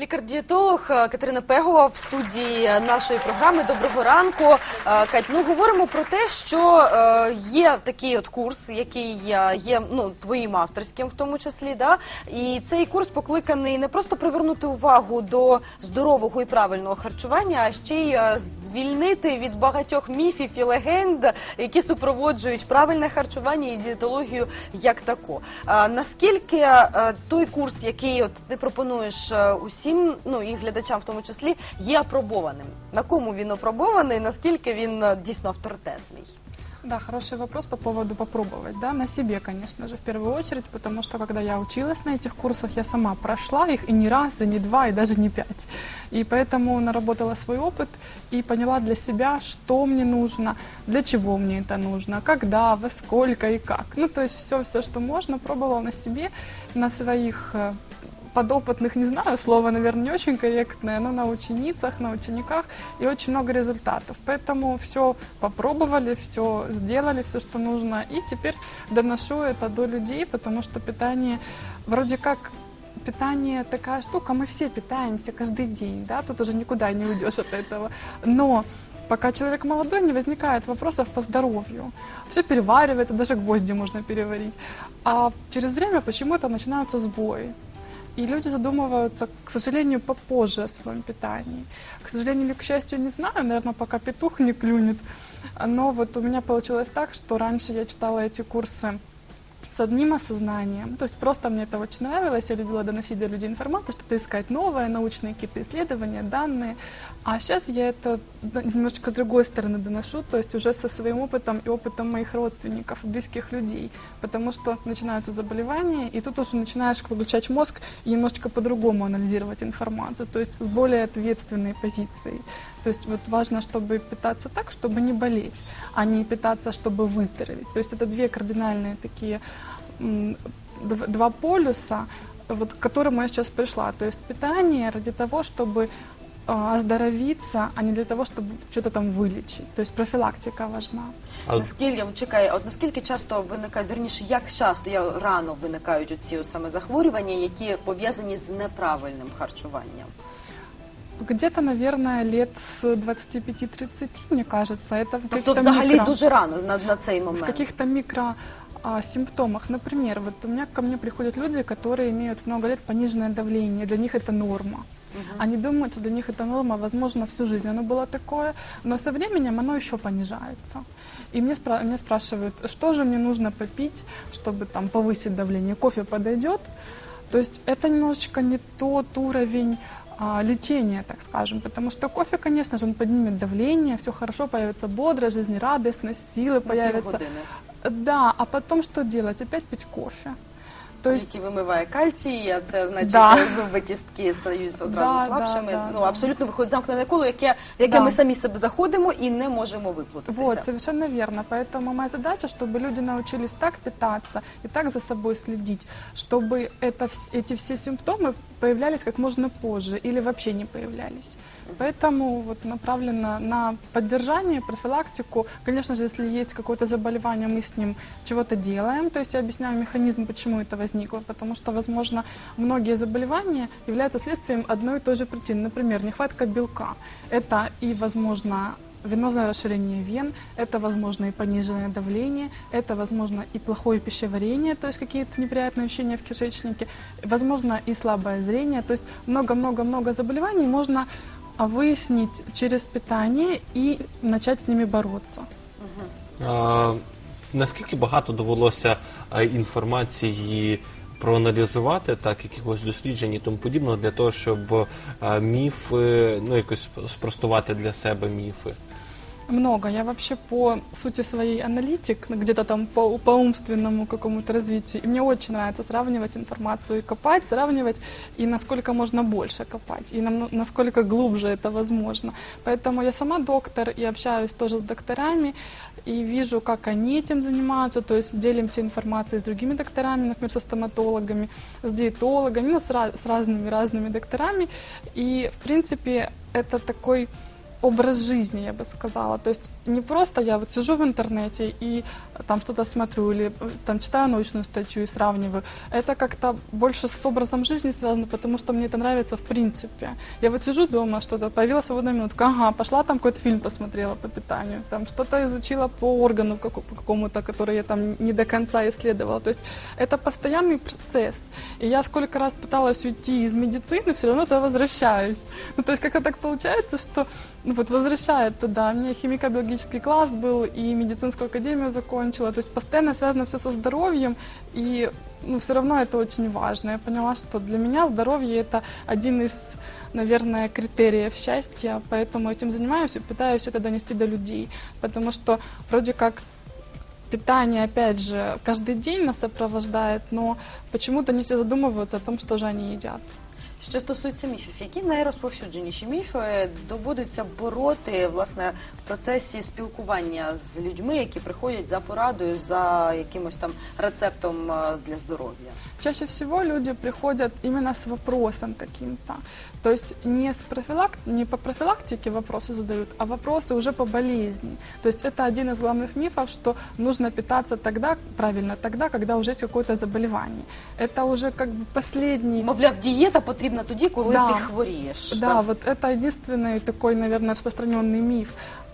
Лікар-дієтолог е, Катерина Пегова в студії нашої програми. Доброго ранку. Е, Кать, ну говоримо про те, що е, є такий от курс, який є ну твоїм авторським, в тому числі, да і цей курс покликаний не просто привернути увагу до здорового і правильного харчування, а ще й звільнити від багатьох міфів і легенд, які супроводжують правильне харчування і дієтологію як таку. Наскільки той курс, який от ти пропонуєш е, усім, ну і глядачам в тому числі, є апробованим? На кому він апробований? Наскільки він е, дійсно авторитетний? Да, хороший вопрос по поводу попробовать. Да, на себе, конечно же, в первую очередь, потому что когда я училась на этих курсах, я сама прошла их и не раз, и не два, и даже не пять. И поэтому наработала свой опыт и поняла для себя, что мне нужно, для чего мне это нужно, когда, во сколько и как. Ну, то есть все, все, что можно, пробовала на себе, на своих э, подопытных, не знаю, слово, наверное, не очень корректное, но на ученицах, на учениках и очень много результатов. Поэтому все попробовали, все сделали, все, что нужно, и теперь доношу это до людей, потому что питание вроде как питание такая штука, мы все питаемся каждый день, да, тут уже никуда не уйдешь от этого. Но пока человек молодой, не возникает вопросов по здоровью. Все переваривается, даже гвозди можно переварить. А через время почему-то начинаются сбои. И люди задумываются, к сожалению, попозже о своем питании. К сожалению или к счастью, не знаю, наверное, пока петух не клюнет. Но вот у меня получилось так, что раньше я читала эти курсы одним осознанием. То есть просто мне это очень нравилось, я любила доносить до людей информацию, что-то искать новое, научные какие-то исследования, данные. А сейчас я это немножечко с другой стороны доношу, то есть уже со своим опытом и опытом моих родственников, близких людей. Потому что начинаются заболевания, и тут уже начинаешь выключать мозг и немножечко по-другому анализировать информацию, то есть с более ответственной позицией. То есть вот важно, чтобы питаться так, чтобы не болеть, а не питаться, чтобы выздороветь. То есть это две кардинальные такие два полюса, вот, к которому я сейчас пришла. То есть питание ради того, чтобы а, оздоровиться, а не для того, чтобы что-то там вылечить. То есть профилактика важна. А Наскільки чекай, от наскільки часто виникають, верніше, як часто я рано виникають оці от саме захворювання, які пов'язані з неправильним харчуванням? Где-то, наверное, лет с 25-30, мне кажется, это в Тобто, каких-то взагалі микро- дуже рано на, на цей в момент. каких-то микро а, симптомах. Например, вот у меня ко мне приходят люди, которые имеют много лет пониженное давление, для них это норма. Они думают, что для них это норма, возможно, всю жизнь оно было такое, но со временем оно еще понижается. И мне, спра- меня спрашивают, что же мне нужно попить, чтобы там повысить давление, кофе подойдет? То есть это немножечко не тот уровень а, лечения, так скажем, потому что кофе, конечно же, он поднимет давление, все хорошо, появится бодрость, жизнерадостность, силы появятся. півгодини. Да, а потом что делать? Опять пить кофе. То есть Який вимиває кальцій, а це значить Да. зуби кістки стають одразу Да, слабшими. да, да, ну да. абсолютно виходить замкнене коло, яке, в яке Да. ми самі себе заходимо і не можемо виплутатися. Вот, совершенно верно. Поэтому моя задача, чтобы люди научились так питаться и так за собой следить, чтобы это, вс- эти все симптомы появлялись как можно позже или вообще не появлялись. Поэтому вот направлено на поддержание, профилактику. Конечно же, если есть какое-то заболевание, мы с ним чего-то делаем. То есть я объясняю механизм, почему это возникло. Потому что, возможно, многие заболевания являются следствием одной и той же причины. Например, нехватка белка. Это и, возможно, венозное расширение вен, это, возможно, и пониженное давление, это, возможно, и плохое пищеварение, то есть какие-то неприятные ощущения в кишечнике, возможно, и слабое зрение, то есть много-много-много заболеваний можно выяснить через питание и начать с ними бороться. А, наскільки багато довелося а, інформації проаналізувати, так, якихось досліджень і тому подібного, для того, щоб а, міфи, ну якось спростувати для себе міфи? Много. Я вообще по сути своей аналитик, где-то там по, по умственному какому-то развитию. И мне очень нравится сравнивать информацию и копать, сравнивать и насколько можно больше копать, и нам- насколько глубже это возможно. Поэтому я сама доктор и общаюсь тоже с докторами, и вижу, как они этим занимаются, то есть делимся информацией с другими докторами, например, со стоматологами, с диетологами, ну, с, ra- с разными-разными докторами. И, в принципе, это такой образ жизни, я бы сказала. То есть не просто я вот сижу в интернете и там что-то смотрю или э, там читаю научную статью и сравниваю. Это как-то больше с образом жизни связано, потому что мне это нравится в принципе. Я вот сижу дома, что-то, появилась свободная минутка, ага, пошла там какой-то фильм посмотрела по питанию, там что-то изучила по органу какому-то, который я там не до конца исследовала. То есть это постоянный процесс. И я сколько раз пыталась уйти из медицины, все равно туда возвращаюсь. Ну, то есть как-то так получается, что ну, вот возвращает туда. У меня химико-биологический класс был и медицинскую академию закончила. То есть постоянно связано все со здоровьем, и ну, все равно это очень важно. Я поняла, что для меня здоровье это один из наверное, критериев счастья, поэтому этим занимаюсь и пытаюсь это донести до людей, потому что вроде как питание, опять же, каждый день нас сопровождает, но почему-то не все задумываются о том, что же они едят. Що стосується міфів, які найрозповсюдженіші міфи доводиться бороти власне в процесі спілкування з людьми, які приходять за порадою, за якимось там рецептом е, для здоров'я? Чаще всего люди приходят именно с вопросом каким-то. То есть не, с профилак... не по профилактике вопросы задают, а вопросы уже по болезни. То есть это один из главных мифов, что нужно питаться тогда, правильно, тогда, когда уже есть какое-то заболевание. Это уже как бы последний... Мовляв, дієта потрібна тоді, коли Да. ти хворієш. Да, Так? вот это единственный такой, наверное, распространенный миф.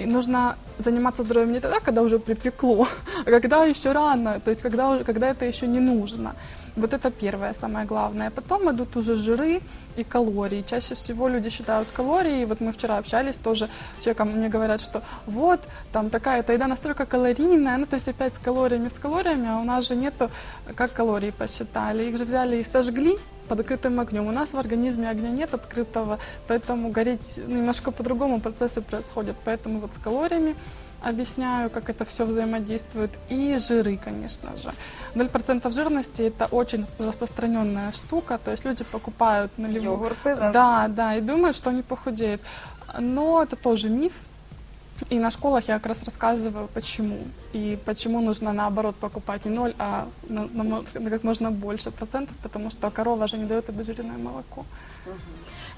И нужно заниматься здоровьем не тогда, когда уже припекло, а когда еще рано, то есть когда, уже, когда это еще не нужно. Вот это первое, самое главное. Потом идут уже жиры и калории. Чаще всего люди считают калории. Вот мы вчера общались тоже с человеком, мне говорят, что вот, там такая-то еда настолько калорийная, ну то есть опять с калориями, с калориями, а у нас же нету, как калории посчитали. Их же взяли и сожгли под открытым огнем. У нас в организме огня нет открытого, поэтому гореть ну, немножко по-другому процессы происходят. Поэтому вот с калориями объясняю, как это все взаимодействует. И жиры, конечно же. 0% жирности – это очень распространенная штука, то есть люди покупают нулевую Йогурти, да? да, да, и думают, что они похудеют. Но это тоже миф. И на школах я как раз рассказываю, почему. И почему нужно, наоборот, покупать не ноль, а на- на на как можно больше процентов, потому что корова же не дает обезжиренное молоко.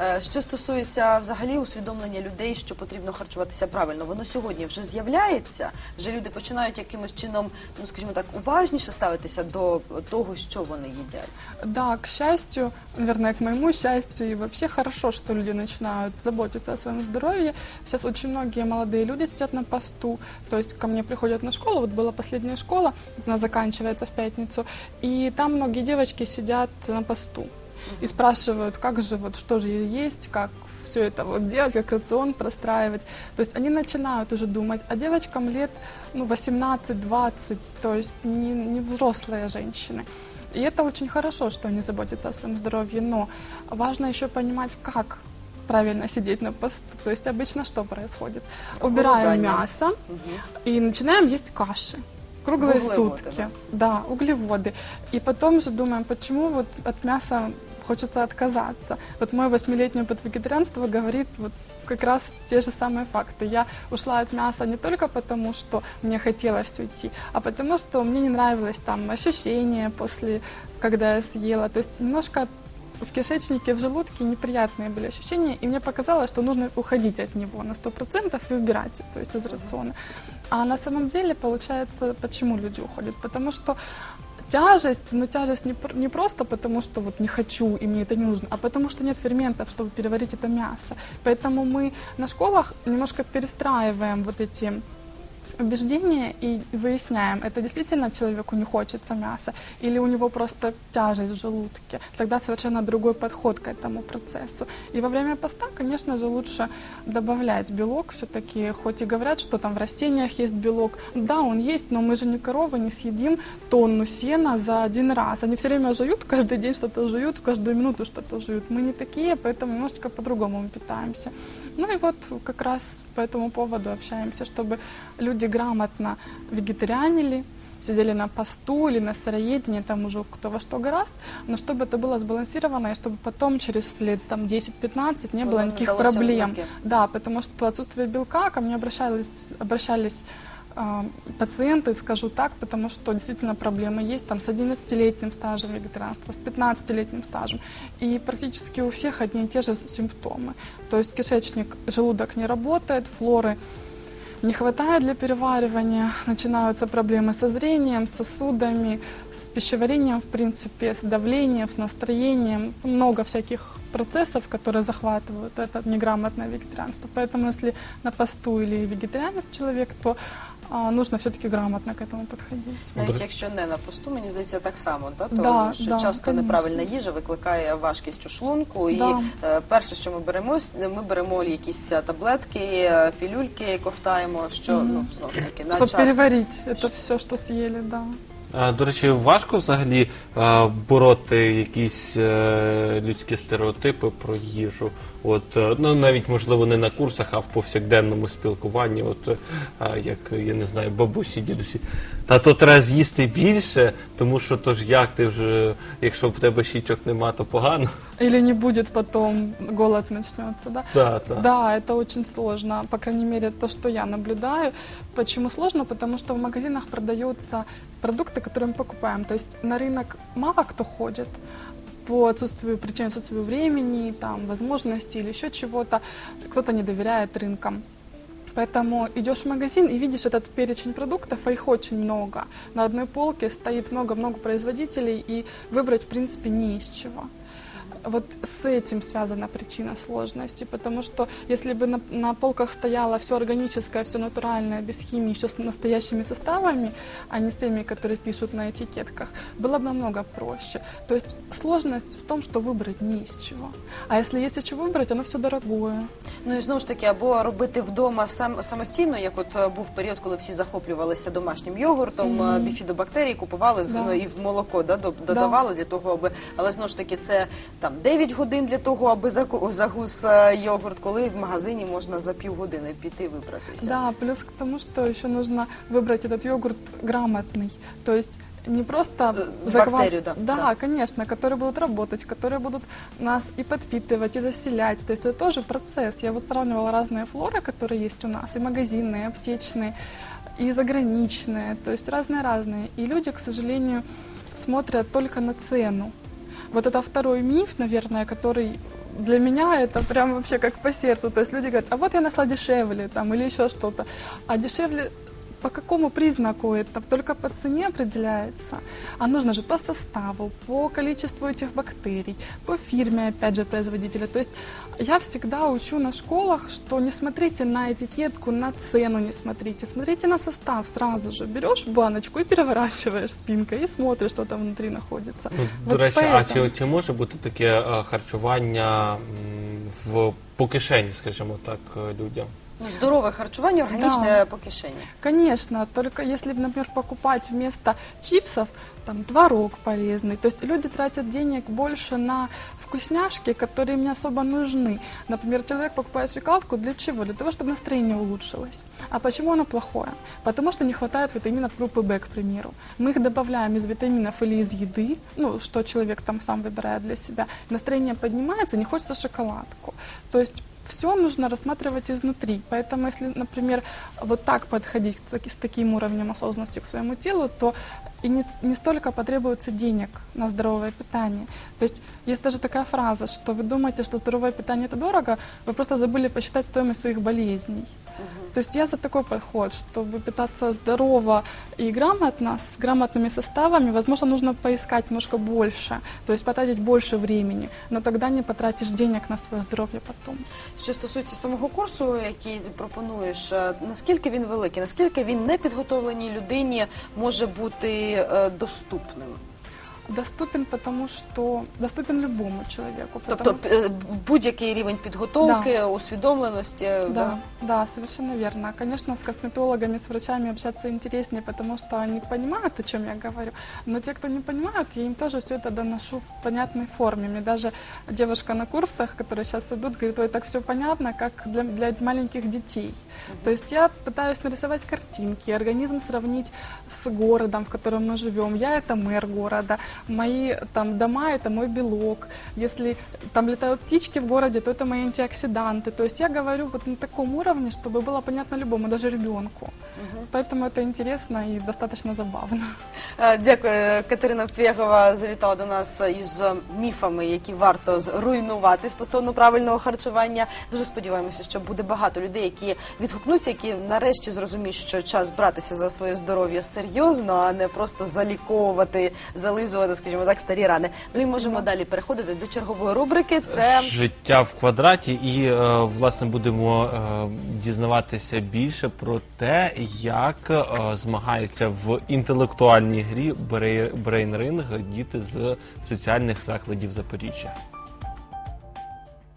Е, Що стосується взагалі усвідомлення людей, що потрібно харчуватися правильно, воно сьогодні вже з'являється. Вже люди починають якимось чином, ну скажімо так, уважніше ставитися до того, що вони їдять. Да, к счастью, наверное, к моему счастью, и вообще хорошо, что люди начинают заботиться о своем здоровье. Сейчас очень многие молодые люди сидят на посту, то есть ко мне приходят на школу, вот была последняя школа, она заканчивается в пятницу, и там многие девочки сидят на посту и спрашивают, как же вот, что же есть, как все это вот делать, как рацион простраивать. То есть они начинают уже думать, а девочкам лет ну, 18-20, то есть не, не взрослые женщины. И это очень хорошо, что они заботятся о своем здоровье, но важно еще понимать, как правильно сидеть на посту. То есть обычно что происходит? Убираем Голодание. мясо Мгм. и начинаем есть каши. Круглые Углеводы, сутки. Да, углеводы. И потом же думаем, почему вот от мяса хочется отказаться. Вот мой восьмилетний опыт вегетарианства говорит вот как раз те же самые факты. Я ушла от мяса не только потому, что мне хотелось уйти, а потому, что мне не нравилось там ощущение после, когда я съела. То есть немножко в кишечнике, в желудке неприятные были ощущения, и мне показалось, что нужно уходить от него на 100% и убирать, то есть из рациона. А на самом деле, получается, почему люди уходят? Потому что тяжесть, но тяжесть не, не просто потому, что вот не хочу и мне это не нужно, а потому что нет ферментов, чтобы переварить это мясо. Поэтому мы на школах немножко перестраиваем вот эти убеждения и выясняем, это действительно человеку не хочется мяса или у него просто тяжесть в желудке. Тогда совершенно другой подход к этому процессу. И во время поста, конечно же, лучше добавлять белок все-таки, хоть и говорят, что там в растениях есть белок. Да, он есть, но мы же не коровы, не съедим тонну сена за один раз. Они все время жуют, каждый день что-то жуют, каждую минуту что-то жуют. Мы не такие, поэтому немножечко по-другому мы питаемся. Ну и вот как раз по этому поводу общаемся, чтобы люди грамотно вегетарианили, сидели на посту или на сыроедении, там уже кто во что гораст, но чтобы это было сбалансировано, и чтобы потом через лет там 10-15 не было Было никаких проблем. Да, потому что отсутствие белка, ко мне обращались, обращались пациенты, скажу так, потому что действительно проблемы есть там с 11-летним стажем вегетарианства, с 15-летним стажем. И практически у всех одни и те же симптомы. То есть кишечник, желудок не работает, флоры не хватает для переваривания, начинаются проблемы со зрением, с сосудами, с пищеварением, в принципе, с давлением, с настроением. Много всяких процессов, которые захватывают это неграмотное вегетарианство. Поэтому если на посту или вегетарианец человек, то а, нужно все-таки грамотно к этому подходить. Навіть якщо не на посту, мені здається так само, да? то Да, що да, часто конечно. неправильна їжа викликає важкість у шлунку. І Да. е, перше, що ми беремо, ми беремо якісь е, таблетки, е, пілюльки, ковтаємо, що ну знову ж таки на Чтобы час. переварить это все, что съели, да. До речі, важко взагалі е, бороти якісь е, людські стереотипи про їжу. От е, ну навіть можливо не на курсах, а в повсякденному спілкуванні. От е, як я не знаю, бабусі, дідусі. Та то треба з'їсти більше, тому що то ж як ти вже, якщо в тебе щічок нема, то погано. Или не будет потом, голод начнется, да. Та, та. Да, это очень сложно, по крайней мере, то, что я наблюдаю. Почему сложно? Потому что в магазинах продаются продукты, которые мы покупаем. То есть на рынок мало кто ходит по отсутствию причин, отсутствию времени, там, возможностей или еще чего-то. Кто-то не доверяет рынкам. Поэтому идешь в магазин и видишь этот перечень продуктов, а их очень много. На одной полке стоит много-много производителей, и выбрать, в принципе, не из чего. Вот с этим связана причина сложности, потому что если бы на, на полках стояло все органическое, все натуральное, без химии, все с настоящими составами, а не с теми, которые пишут на этикетках, было бы намного проще. То есть сложность в том, что выбрать не из чего. А если есть из чего выбрать, оно все дорогое. Ну і знову ж таки, або робити вдома сам самостійно, як от е, був період, коли всі захоплювалися домашнім йогуртом, е, біфідобактерії купували з- Да. ну, і в молоко да, до- додавали для того, аби але знову ж таки це там 9 годин для того, аби заку- загус е, йогурт, коли в магазині можна за півгодини піти вибратися. Да, плюс к тому, что еще нужно выбрать этот йогурт грамотный. То есть не просто Э, заквас- бактерию, да, да, да. конечно, которые будут работать, которые будут нас и подпитывать, и заселять. То есть это тоже процесс. Я вот сравнивала разные флоры, которые есть у нас, и магазинные, и аптечные, и заграничные, то есть разные-разные. И люди, к сожалению, смотрят только на цену. Вот это второй миф, наверное, который для меня это прям вообще как по сердцу. То есть люди говорят, а вот я нашла дешевле там или еще что-то. А дешевле по какому признаку это? Только по цене определяется. А нужно же по составу, по количеству этих бактерий, по фирме, опять же, производителя. То есть я всегда учу на школах, что не смотрите на этикетку, на цену не смотрите, смотрите на состав сразу же. Берешь баночку и переворачиваешь спинкой и смотришь, что там внутри находится. Ну, до Вот речі, а поэтому. чи, чи може бути таке е, харчування м, в по кишені, скажімо так, е, людям? Ну, Здорове харчування, органічне Да. по кишені. Конечно, только если, например, покупать вместо чипсов там творог полезный. То есть люди тратят денег больше на вкусняшки, которые им не особо нужны. Например, человек покупает шоколадку для чего? Для того, чтобы настроение улучшилось. А почему оно плохое? Потому что не хватает витаминов группы В, к примеру. Мы их добавляем из витаминов или из еды, ну, что человек там сам выбирает для себя. Настроение поднимается, не хочется шоколадку. То есть все нужно рассматривать изнутри. Поэтому, если, например, вот так подходить с таким уровнем осознанности к своему телу, то и не, не столько потребуется денег на здоровое питание. То есть есть даже такая фраза, что вы думаете, что здоровое питание это дорого, вы просто забыли посчитать стоимость своих болезней. То есть я за такой подход, чтобы питаться здорово и грамотно, с грамотными составами, возможно, нужно поискать немножко больше, то есть потратить больше времени, но тогда не потратишь денег на свое здоровье потом. Що стосується самого курсу, який пропонуєш, е, наскільки він великий, наскільки він непідготовленій людині може бути е, доступним? Доступен, потому что доступен любому человеку. Тобто потому- п- е, будь-який рівень підготовки, усвідомленості. Да, да, совершенно верно. Конечно, с косметологами, с врачами общаться интереснее, потому что они понимают, о чем я говорю. Но те, кто не понимают, я им тоже все это доношу в понятной форме. Мне даже девушка на курсах, которые сейчас идут, говорит, ой, так все понятно, как для, для маленьких детей. То есть я пытаюсь нарисовать картинки, организм сравнить с городом, в котором мы живем. Я это мэр города. мои там дома это мой белок, если там летают птички в городе, то это мои антиоксиданты. То есть я говорю вот на таком уровне, чтобы было понятно любому, даже ребенку. Поэтому это интересно и достаточно забавно. Е, Дякую. Катерина Пєгова завітала до нас із міфами, які варто зруйнувати стосовно правильного харчування. Дуже сподіваємося, що буде багато людей, які відгукнуться, які нарешті зрозуміють, що час братися за своє здоров'я серйозно, а не просто заліковувати, зализувати, скажімо так, старі рани. Ми можемо далі переходити до чергової рубрики. Це життя в квадраті, і е, власне будемо е, дізнаватися більше про те, як е, змагаються в інтелектуальній грі Брей- Брейн Ринг діти з соціальних закладів Запоріжжя.